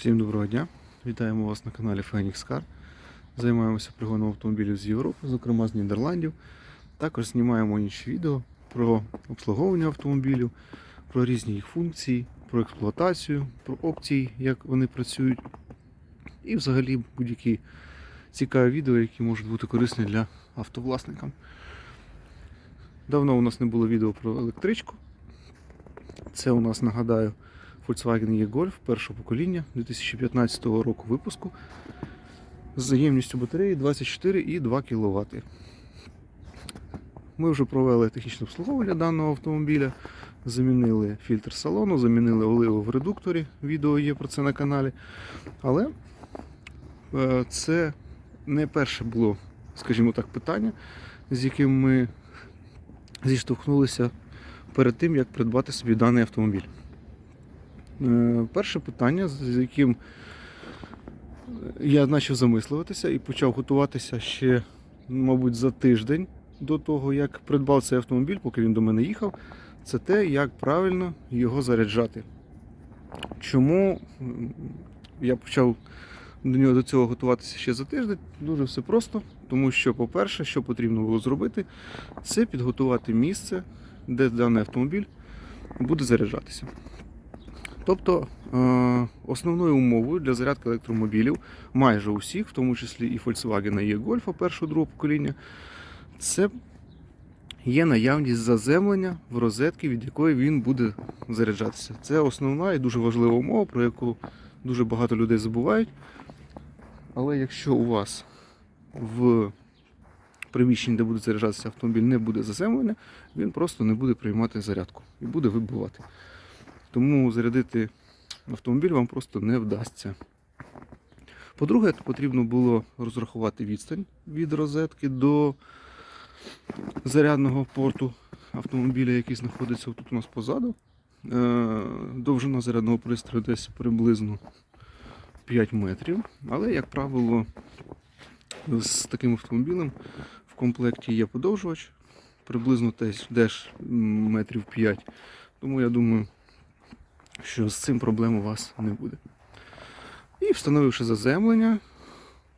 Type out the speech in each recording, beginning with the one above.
Всім доброго дня! Вітаємо вас на каналі Phoenix Car. Займаємося пригоном автомобілів з Європи, зокрема з Нідерландів. Також знімаємо інші відео про обслуговування автомобілів, про різні їх функції, про експлуатацію, про опції, як вони працюють, і взагалі будь-які цікаві відео, які можуть бути корисні для автовласникам. Давно у нас не було відео про електричку. Це у нас, нагадаю, Volkswagen E-Golf першого покоління 2015 року випуску з ємністю батареї 24,2 кВт. Ми вже провели технічне обслуговування даного автомобіля, замінили фільтр салону, замінили оливу в редукторі. Відео є про це на каналі. Але е, це не перше було, скажімо так, питання, з яким ми зіштовхнулися перед тим, як придбати собі даний автомобіль. Е, Перше питання, з яким я почав замислюватися і почав готуватися ще, мабуть, за тиждень до того, як придбав цей автомобіль, поки він до мене їхав, це те, як правильно його заряджати. Чому я почав до нього до цього готуватися ще за тиждень? Дуже все просто. Тому що, по-перше, що потрібно було зробити, це підготувати місце, де даний автомобіль буде заряджатися. Тобто е, основною умовою для зарядки електромобілів майже усіх, в тому числі і Volkswagen і Golf першого другого покоління, це є наявність заземлення в розетки, від якої він буде заряджатися. Це основна і дуже важлива умова, про яку дуже багато людей забувають. Але якщо у вас в приміщенні, де буде заряджатися автомобіль, не буде заземлення, він просто не буде приймати зарядку і буде вибивати. Тому зарядити автомобіль вам просто не вдасться. По-друге, потрібно було розрахувати відстань від розетки до зарядного порту автомобіля, який знаходиться тут у нас позаду. Е, Довжина зарядного пристрою десь приблизно 5 метрів. Але, як правило, з таким автомобілем в комплекті є подовжувач, приблизно теж м, метрів 5. Тому я думаю, що з цим проблем у вас не буде. І встановивши заземлення,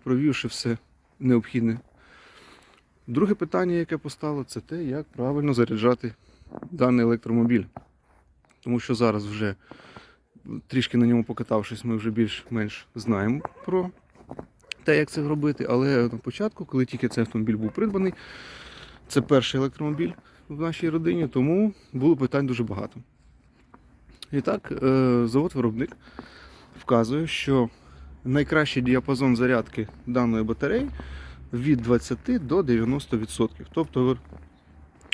провівши все необхідне. Друге питання, яке постало, це те, як правильно заряджати даний електромобіль. Тому що зараз вже трішки на ньому покатавшись, ми вже більш-менш знаємо про те, як це робити. Але на початку, коли тільки цей автомобіль був придбаний, це перший електромобіль в нашій родині, тому було питань дуже багато. І так, е, завод-виробник вказує, що найкращий діапазон зарядки даної батареї від 20 до 90%. Тобто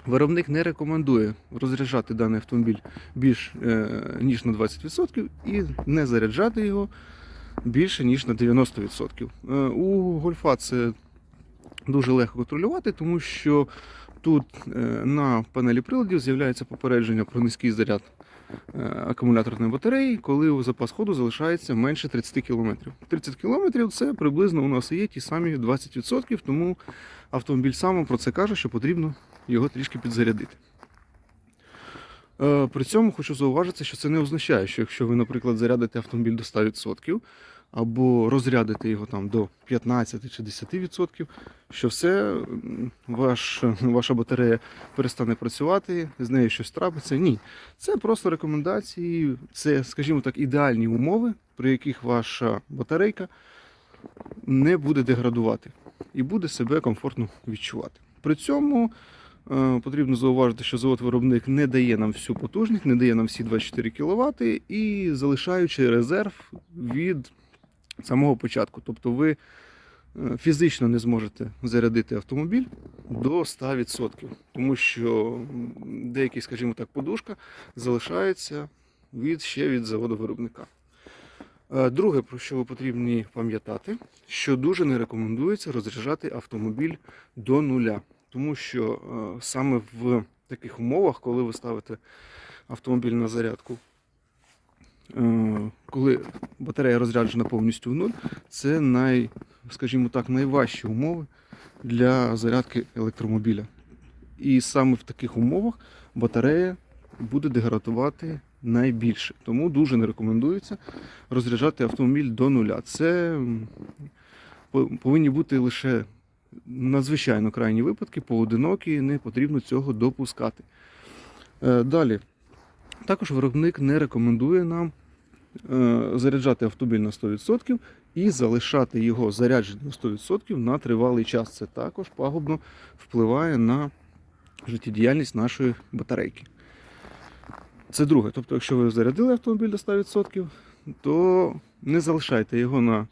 виробник не рекомендує розряджати даний автомобіль більш е, ніж на 20% і не заряджати його більше ніж на 90%. Е, у гольфа це дуже легко контролювати, тому що тут на панелі приладів з'являється попередження про низький заряд акумуляторної батареї, коли у запас ходу залишається менше 30 км. 30 км це приблизно у нас є ті самі 20%, тому автомобіль сам про це каже, що потрібно його трішки підзарядити. Е, При цьому хочу зауважити, що це не означає, що якщо ви, наприклад, зарядите автомобіль до 100% або розрядите його там до 15 чи 10%, що все, ваш, ваша батарея перестане працювати, з нею щось трапиться. Ні. Це просто рекомендації, це, скажімо так, ідеальні умови, при яких ваша батарейка не буде деградувати і буде себе комфортно відчувати. При цьому е, потрібно зауважити, що завод-виробник не дає нам всю потужність, не дає нам всі 24 кВт і залишаючи резерв від самого початку. Тобто ви е, фізично не зможете зарядити автомобіль до 100%, тому що деякі, скажімо так, подушка залишається від, ще від заводу-виробника. Е, Друге, про що ви потрібні пам'ятати, що дуже не рекомендується розряджати автомобіль до нуля. Тому що е, саме в таких умовах, коли ви ставите автомобіль на зарядку, коли батарея розряджена повністю в нуль, це най, скажімо так, найважчі умови для зарядки електромобіля. І саме в таких умовах батарея буде деградувати найбільше. Тому дуже не рекомендується розряджати автомобіль до нуля. Це повинні бути лише надзвичайно крайні випадки, поодинокі, не потрібно цього допускати. Е, Далі. Також виробник не рекомендує нам е, заряджати автомобіль на 100% і залишати його зарядженим на 100% на тривалий час. Це також пагубно впливає на життєдіяльність нашої батарейки. Це друге. Тобто, якщо ви зарядили автомобіль до 100%, то не залишайте його на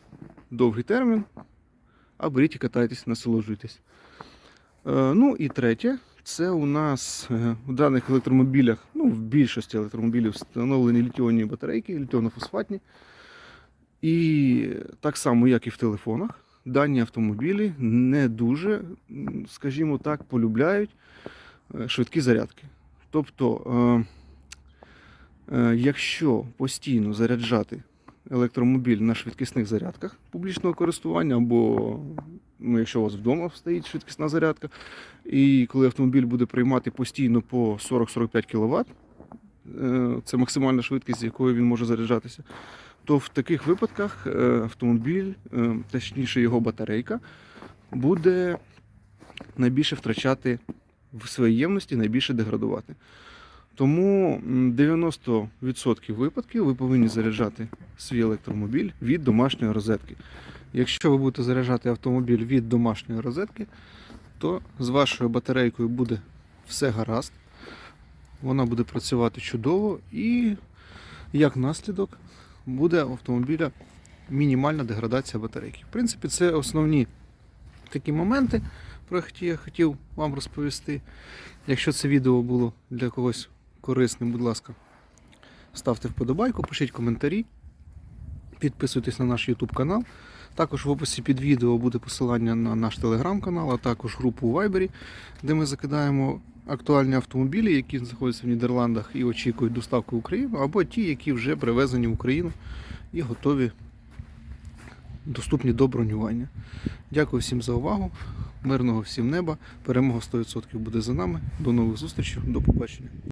довгий термін, а беріть і катайтесь, насолоджуйтесь. Е, Ну і третє, це у нас е, у даних електромобілях, ну в більшості електромобілів встановлені літіонні батарейки, літіоно-фосфатні. І так само, як і в телефонах, дані автомобілі не дуже, скажімо так, полюбляють е, швидкі зарядки. Тобто, е, е, якщо постійно заряджати електромобіль на швидкісних зарядках публічного користування, або ну, якщо у вас вдома стоїть швидкісна зарядка, і коли автомобіль буде приймати постійно по 40-45 кВт, е, це максимальна швидкість, з якою він може заряджатися, то в таких випадках е, автомобіль, е, точніше його батарейка, буде найбільше втрачати в своїй ємності, найбільше деградувати. Тому 90% випадків ви повинні заряджати свій електромобіль від домашньої розетки. Якщо ви будете заряджати автомобіль від домашньої розетки, то з вашою батарейкою буде все гаразд. Вона буде працювати чудово і як наслідок буде у автомобіля мінімальна деградація батарейки. В принципі, це основні такі моменти, про які я хотів вам розповісти. Якщо це відео було для когось корисним, будь ласка, ставте вподобайку, пишіть коментарі, підписуйтесь на наш YouTube канал. Також в описі під відео буде посилання на наш телеграм-канал, а також групу у Viber, де ми закидаємо актуальні автомобілі, які знаходяться в Нідерландах і очікують доставку в Україну, або ті, які вже привезені в Україну і готові, доступні до бронювання. Дякую всім за увагу. Мирного всім неба. Перемога 100% буде за нами. До нових зустрічей, до побачення.